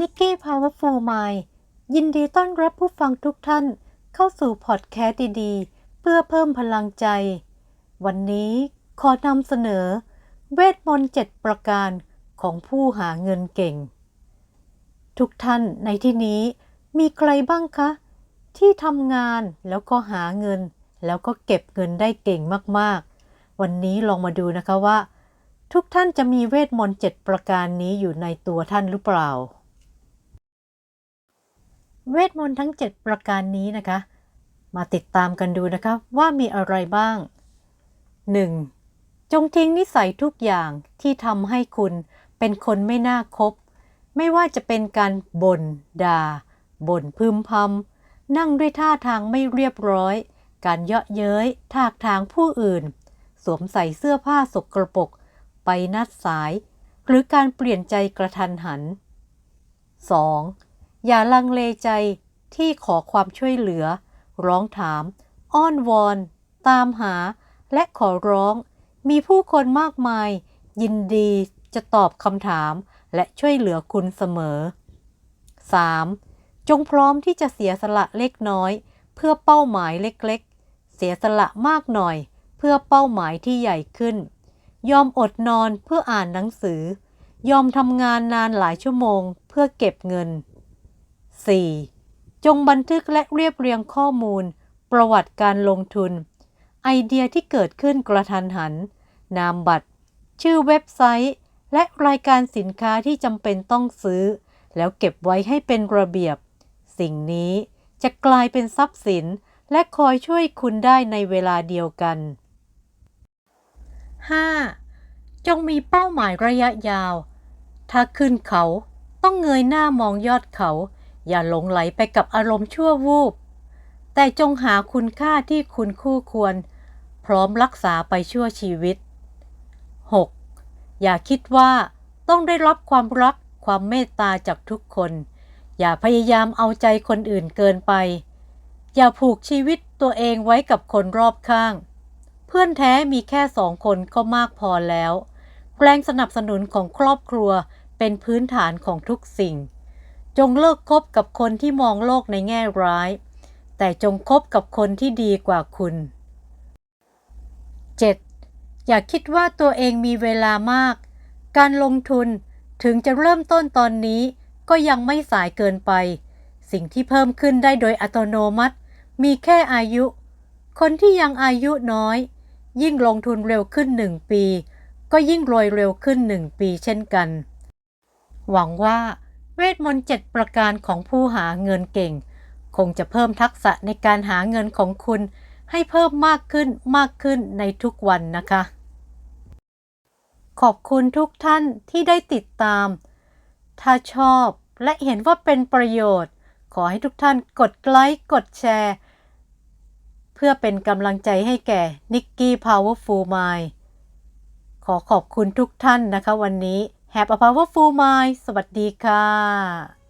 นิกกี้ Powerful Mind ยินดีต้อนรับผู้ฟังทุกท่านเข้าสู่พอดแคสต์ดีๆ เพื่อเพิ่มพลังใจ วันนี้ขอนำเสนอ เวทมนต์เจ็ดประการของผู้หาเงินเก่ง ทุกท่านในที่นี้มีใครบ้างคะ ที่ทำงานแล้วก็หาเงิน แล้วก็เก็บเงินได้เก่งมากๆ วันนี้ลองมาดูนะคะว่า ทุกท่านจะมีเวทมนต์เจ็ดประการนี้อยู่ในตัวท่านหรือเปล่า เวทมนต์ทั้ง 7 ประการนี้นะคะ มาติดตามกันดูนะคะว่ามีอะไรบ้าง 1. จงทิ้งนิสัยทุกอย่างที่ทำให้คุณเป็นคนไม่น่าคบ ไม่ว่าจะเป็นการบ่นด่าบ่นพึมพำนั่งด้วยท่าทางไม่เรียบร้อย การเยาะเย้ยทากทางผู้อื่น สวมใส่เสื้อผ้าสกรปรกไปนัดสาย หรือการเปลี่ยนใจกระทันหัน 2. อย่าลังเลใจที่ขอความช่วยเหลือ ร้องถาม อ้อนวอน ตามหา และขอร้อง มีผู้คนมากมาย ยินดีจะตอบคำถามและช่วยเหลือคุณเสมอ 3. จงพร้อมที่จะเสียสละเล็กน้อย เพื่อเป้าหมายเล็กๆ เสียสละมากหน่อย เพื่อเป้าหมายที่ใหญ่ขึ้น ยอมอดนอนเพื่ออ่านหนังสือ ยอมทำงานนานหลายชั่วโมง เพื่อเก็บเงิน 4. จงบันทึกและเรียบเรียงข้อมูล ประวัติการลงทุน ไอเดียที่เกิดขึ้นกระทันหัน นามบัตร ชื่อเว็บไซต์ และรายการสินค้าที่จำเป็นต้องซื้อ แล้วเก็บไว้ให้เป็นระเบียบ สิ่งนี้จะกลายเป็นทรัพย์สิน และคอยช่วยคุณได้ในเวลาเดียวกัน 5. จงมีเป้าหมายระยะยาว ถ้าขึ้นเขาต้องเงยหน้ามองยอดเขา อย่าหลงไหลไปกับอารมณ์ชั่ววูบ แต่จงหาคุณค่าที่คุณคู่ควร พร้อมรักษาไปชั่วชีวิต 6. อย่าคิดว่าต้องได้รับความรักความเมตตาจากทุกคน อย่าพยายามเอาใจคนอื่นเกินไป อย่าผูกชีวิตตัวเองไว้กับคนรอบข้าง เพื่อนแท้มีแค่สองคนก็มากพอแล้ว แรงสนับสนุนของครอบครัวเป็นพื้นฐานของทุกสิ่ง จงเลิกคบกับคนที่มองโลกในแง่ร้าย แต่จงคบกับคนที่ดีกว่าคุณ 7. อย่าคิดว่าตัวเองมีเวลามาก การลงทุนถึงจะเริ่มต้นตอนนี้ก็ยังไม่สายเกินไป สิ่งที่เพิ่มขึ้นได้โดยอัตโนมัติ มีแค่อายุ คนที่ยังอายุน้อย ยิ่งลงทุนเร็วขึ้นหนึ่งปี ก็ยิ่งรวยเร็วขึ้นหนึ่งปีเช่นกัน หวังว่า เวทมนต์เจ็ดประการของผู้หาเงินเก่ง คงจะเพิ่มทักษะในการหาเงินของคุณ ให้เพิ่มมากขึ้นมากขึ้นในทุกวันนะคะ ขอบคุณทุกท่านที่ได้ติดตาม ถ้าชอบและเห็นว่าเป็นประโยชน์ ขอให้ทุกท่านกดไลค์กดแชร์ เพื่อเป็นกำลังใจให้แก่นิกกี้ Powerful Mind ขอขอบคุณทุกท่านนะคะวันนี้ Have a Powerful Mind สวัสดีค่ะ